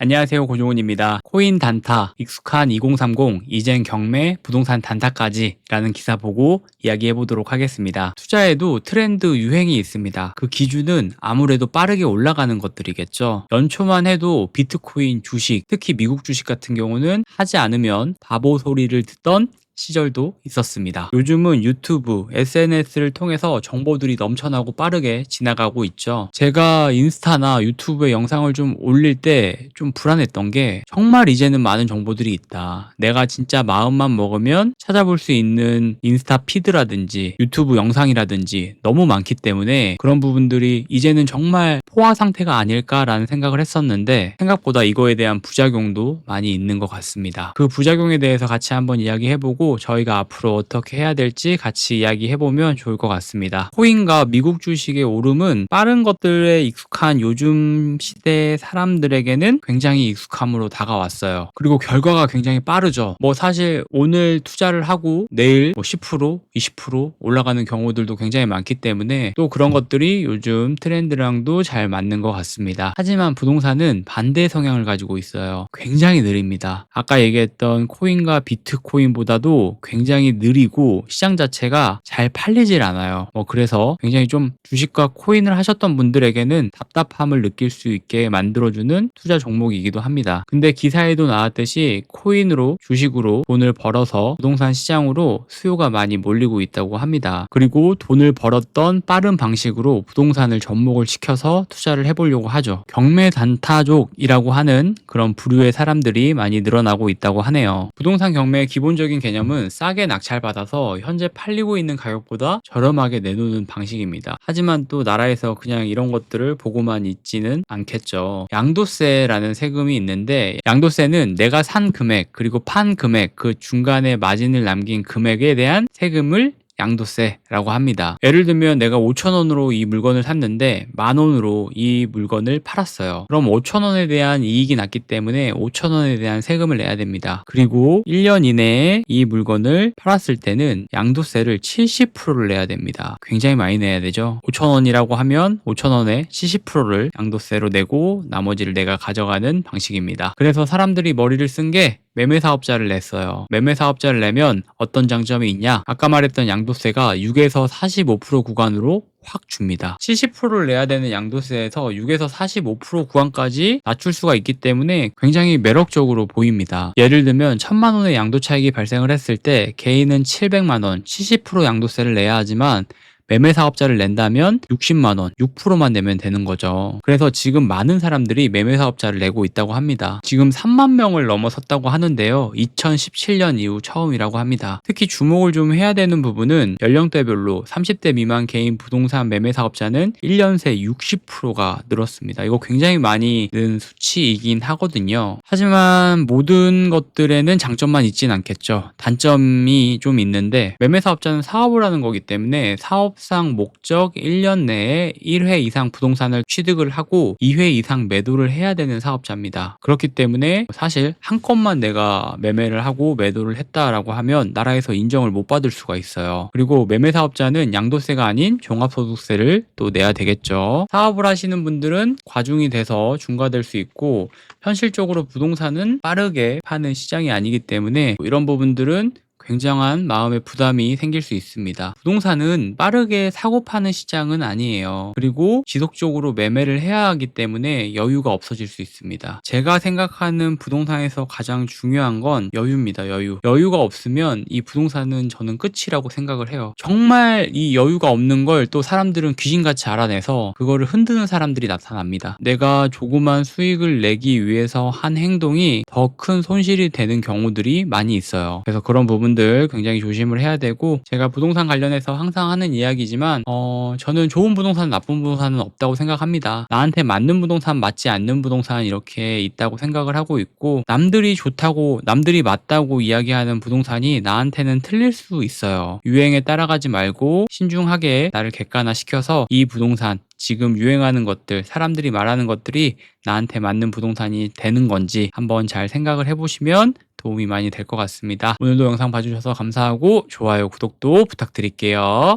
안녕하세요 고종훈입니다. 코인 단타, 익숙한 2030, 이젠 경매, 부동산 단타까지 라는 기사 보고 이야기해 보도록 하겠습니다. 투자에도 트렌드 유행이 있습니다. 그 기준은 아무래도 빠르게 올라가는 것들이겠죠. 연초만 해도 비트코인 주식, 특히 미국 주식 같은 경우는 하지 않으면 바보 소리를 듣던 시절도 있었습니다. 요즘은 유튜브, SNS를 통해서 정보들이 넘쳐나고 빠르게 지나가고 있죠. 제가 인스타나 유튜브에 영상을 좀 올릴 때 좀 불안했던 게 정말 이제는 많은 정보들이 있다. 내가 진짜 마음만 먹으면 찾아볼 수 있는 인스타 피드라든지 유튜브 영상이라든지 너무 많기 때문에 그런 부분들이 이제는 정말 포화 상태가 아닐까라는 생각을 했었는데 생각보다 이거에 대한 부작용도 많이 있는 것 같습니다. 그 부작용에 대해서 같이 한번 이야기해보고 저희가 앞으로 어떻게 해야 될지 같이 이야기해 보면 좋을 것 같습니다. 코인과 미국 주식의 오름은 빠른 것들에 익숙한 요즘 시대 사람들에게는 굉장히 익숙함으로 다가왔어요. 그리고 결과가 굉장히 빠르죠. 뭐 사실 오늘 투자를 하고 내일 뭐 10%, 20% 올라가는 경우들도 굉장히 많기 때문에 또 그런 것들이 요즘 트렌드랑도 잘 맞는 것 같습니다. 하지만 부동산은 반대 성향을 가지고 있어요. 굉장히 느립니다. 아까 얘기했던 코인과 비트코인보다도 굉장히 느리고 시장 자체가 잘 팔리질 않아요. 뭐 그래서 굉장히 좀 주식과 코인을 하셨던 분들에게는 답답함을 느낄 수 있게 만들어주는 투자 종목이기도 합니다. 근데 기사에도 나왔듯이 코인으로 주식으로 돈을 벌어서 부동산 시장으로 수요가 많이 몰리고 있다고 합니다. 그리고 돈을 벌었던 빠른 방식으로 부동산을 접목을 시켜서 투자를 해보려고 하죠. 경매 단타족이라고 하는 그런 부류의 사람들이 많이 늘어나고 있다고 하네요. 부동산 경매의 기본적인 개념은 싸게 낙찰 받아서 현재 팔리고 있는 가격보다 저렴하게 내놓는 방식입니다. 하지만 또 나라에서 그냥 이런 것들을 보고만 있지는 않겠죠. 양도세라는 세금이 있는데 양도세는 내가 산 금액 그리고 판 금액 그 중간에 마진을 남긴 금액에 대한 세금을 양도세라고 합니다. 예를 들면 내가 5천원으로 이 물건을 샀는데 만원으로 이 물건을 팔았어요. 그럼 5천원에 대한 이익이 났기 때문에 5천원에 대한 세금을 내야 됩니다. 그리고 1년 이내에 이 물건을 팔았을 때는 양도세를 70%를 내야 됩니다. 굉장히 많이 내야 되죠. 5천원이라고 하면 5천원에 70%를 양도세로 내고 나머지를 내가 가져가는 방식입니다. 그래서 사람들이 머리를 쓴 게 매매 사업자를 냈어요. 매매 사업자를 내면 어떤 장점이 있냐? 아까 말했던 양도세가 6에서 45% 구간으로 확 줍니다. 70%를 내야 되는 양도세에서 6에서 45% 구간까지 낮출 수가 있기 때문에 굉장히 매력적으로 보입니다. 예를 들면 1000만 원의 양도 차익이 발생을 했을 때 개인은 700만 원, 70% 양도세를 내야 하지만 매매 사업자를 낸다면 60만 원, 6%만 내면 되는 거죠. 그래서 지금 많은 사람들이 매매 사업자를 내고 있다고 합니다. 지금 3만 명을 넘어섰다고 하는데요. 2017년 이후 처음이라고 합니다. 특히 주목을 좀 해야 되는 부분은 연령대별로 30대 미만 개인 부동산 매매 사업자는 1년 새 60%가 늘었습니다. 이거 굉장히 많이 는 수치이긴 하거든요. 하지만 모든 것들에는 장점만 있진 않겠죠. 단점이 좀 있는데 매매 사업자는 사업을 하는 거기 때문에 사업 사업상 목적 1년 내에 1회 이상 부동산을 취득을 하고 2회 이상 매도를 해야 되는 사업자입니다. 그렇기 때문에 사실 한 건만 내가 매매를 하고 매도를 했다라고 하면 나라에서 인정을 못 받을 수가 있어요. 그리고 매매 사업자는 양도세가 아닌 종합소득세를 또 내야 되겠죠. 사업을 하시는 분들은 과중이 돼서 중과될 수 있고 현실적으로 부동산은 빠르게 파는 시장이 아니기 때문에 이런 부분들은 굉장한 마음의 부담이 생길 수 있습니다. 부동산은 빠르게 사고 파는 시장은 아니에요. 그리고 지속적으로 매매를 해야 하기 때문에 여유가 없어질 수 있습니다. 제가 생각하는 부동산에서 가장 중요한 건 여유입니다. 여유. 여유가 없으면 이 부동산은 저는 끝이라고 생각을 해요. 정말 이 여유가 없는 걸 또 사람들은 귀신같이 알아내서 그거를 흔드는 사람들이 나타납니다. 내가 조그만 수익을 내기 위해서 한 행동이 더 큰 손실이 되는 경우들이 많이 있어요. 그래서 그런 부분 부분들 굉장히 조심을 해야 되고 제가 부동산 관련해서 항상 하는 이야기지만 어 저는 좋은 부동산 나쁜 부동산은 없다고 생각합니다. 나한테 맞는 부동산 맞지 않는 부동산 이렇게 있다고 생각을 하고 있고 남들이 좋다고 남들이 맞다고 이야기하는 부동산이 나한테는 틀릴 수 있어요. 유행에 따라가지 말고 신중하게 나를 객관화시켜서 이 부동산 지금 유행하는 것들, 사람들이 말하는 것들이 나한테 맞는 부동산이 되는 건지 한번 잘 생각을 해보시면 도움이 많이 될 것 같습니다. 오늘도 영상 봐주셔서 감사하고 좋아요, 구독도 부탁드릴게요.